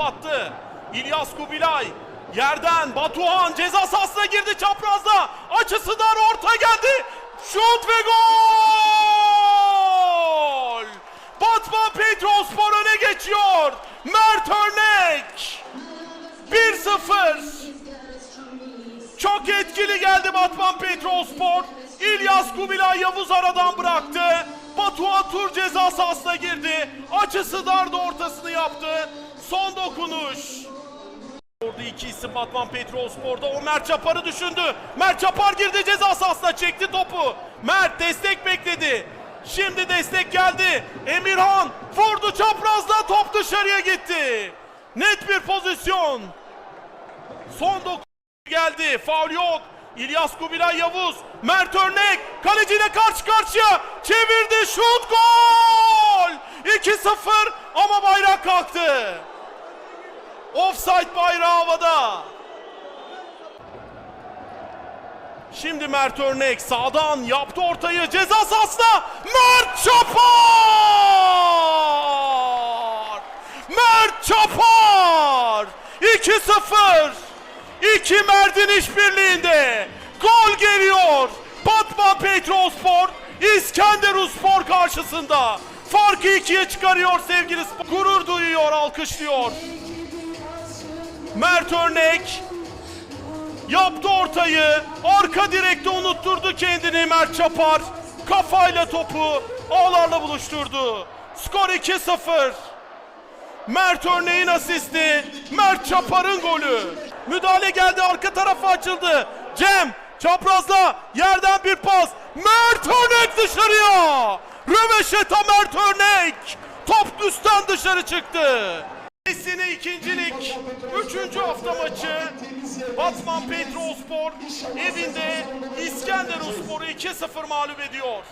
attı. İlyas Kubilay yerden Batuhan ceza sahasına girdi çaprazda. Açısı dar orta geldi. Şut ve gol! Batman Petrospor öne geçiyor. Mert Örnek 1-0. Çok etkili geldi Batman Petrospor. İlyas Kubilay Yavuz aradan bıraktı. Batuhan Tur ceza sahasına girdi. Açısı dardı ortasını yaptı. Son dokunuş. Orada iki isim Batman Petrospor'da. O Mert Çapar'ı düşündü. Mert Çapar girdi ceza sahasına çekti topu. Mert destek bekledi. Şimdi destek geldi. Emirhan vurdu çaprazda top dışarıya gitti. Net bir pozisyon. Son dokuz geldi. Faul yok. İlyas Kubilay Yavuz. Mert Örnek. Kaleciyle karşı karşıya. Çevirdi. Şut gol. 2-0 ama bayrak kalktı. Offside bayrağı havada. Şimdi Mert Örnek sağdan yaptı ortayı ceza sahasına. Mert Çapar! Mert Çapar! 2-0. İki Mert'in işbirliğinde. Gol geliyor. Batman Petrospor İskenderunspor karşısında. Farkı ikiye çıkarıyor sevgili spor. Gurur duyuyor, alkışlıyor. Mert Örnek yaptı ortayı. Arka direkte unutturdu kendini Mert Çapar. Kafayla topu ağlarla buluşturdu. Skor 2-0. Mert Örneğin asisti. Mert Çapar'ın golü. Müdahale geldi arka tarafa açıldı. Cem çaprazda yerden bir pas. Mert Örnek dışarıya. Röveşeta Mert Örnek. Top üstten dışarı çıktı. Messi'nin ikincilik. Üçüncü hafta maçı. Batman Petrospor evinde İskenderunspor'u 2-0 mağlup ediyor.